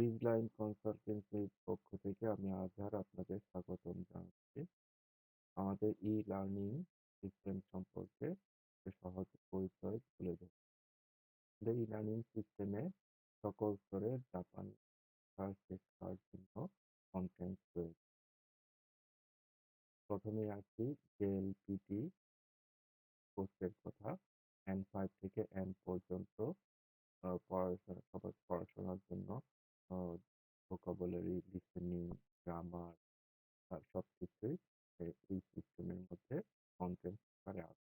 কুইজলাইন কনসালটেন্সির পক্ষ থেকে আমি আজহার আপনাদের স্বাগতম জানাচ্ছি। আমাদের ই-লার্নিং সিস্টেম সম্পর্কে সহজ পরিচয় তুলে ধরছি। আমাদের ই-লার্নিং সিস্টেমে সকল স্তরের জাপান শেখার জন্য কনটেন্ট রয়েছে। প্রথমেই আসি জেএলপিটি কোর্সের কথা। এন ফাইভ থেকে N পর্যন্ত পড়াশোনা আ সবকিছুই এ, এই সিস্টেমের মধ্যে কনটেন্ট আকারে আছে।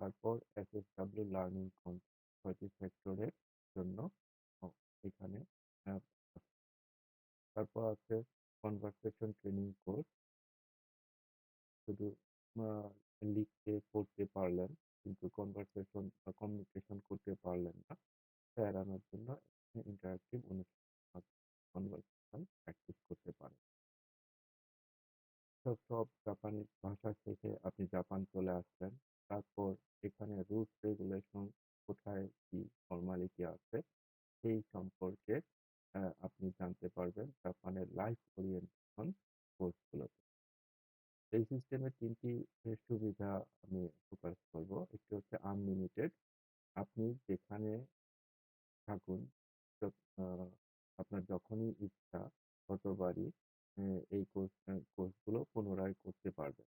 তারপর এসএসডব্লিউ লার্নিং কনটেন্ট ৬ টি সেক্টরের জন্য এখানে তারপর আছে কনভারসেশন ট্রেনিং কোর্স। শুধু লিখতে, পড়তে পারলেন, কিন্তু কনভারসেশন বা কমিউনিকেশন করতে পারলেন না। এড়ানোর জন্য ইন্টারেক্টিভ অনুষ্ঠানের মাধ্যমে কনভারসেশন প্র্যাকটিস করতে পারেন। সব জাপানিজ ভাষা শিখে আপনি জাপান চলে আসলেন। তারপর এখানে রুলস রেগুলেশন কোথায় কি ফর্মালিটি আছে সেই সম্পর্কে আপনি জানতে পারবেন জাপানের লাইফ ওরিয়েন্টেশন কোর্সগুলোতে। এই সিস্টেমের ৩ টি এ সুবিধা আমি ফোকাস করব। একটি হচ্ছে আনলিমিটেড। আপনি যেখানে থাকুন আপনার যখনই ইচ্ছা ততবারই এ এই কোর্স কোর্সগুলো পুনরায় করতে পারবেন।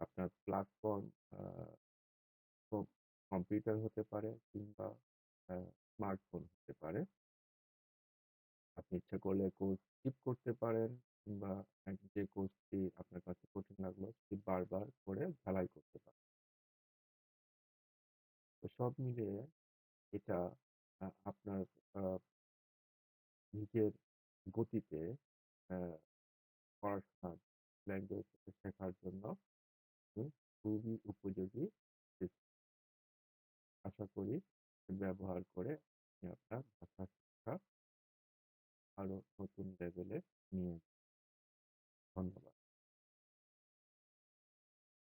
আপনার প্ল্যাটফর্ম কম্পিউটার হতে পারে কিংবা স্মার্টফোন হতে পারে। আপনি ইচ্ছা করলে কোর্স স্কিপ করতে পারেন কিংবা যে কোর্সটি আপনার কাছে কঠিন লাগল সেটি বারবার করে ঝালাই করতে পারেন। তো সব মিলিয়ে এটা আপনার নিজের গতিতে আ পড়াশোনা ল্যাঙ্গুয়েজ শেখার জন্য খুবই উপযোগী আশা করি ব্যবহার করে আপনি আপনার ভাষা শিক্ষা আরও নতুন লেভেলে নিয়ে।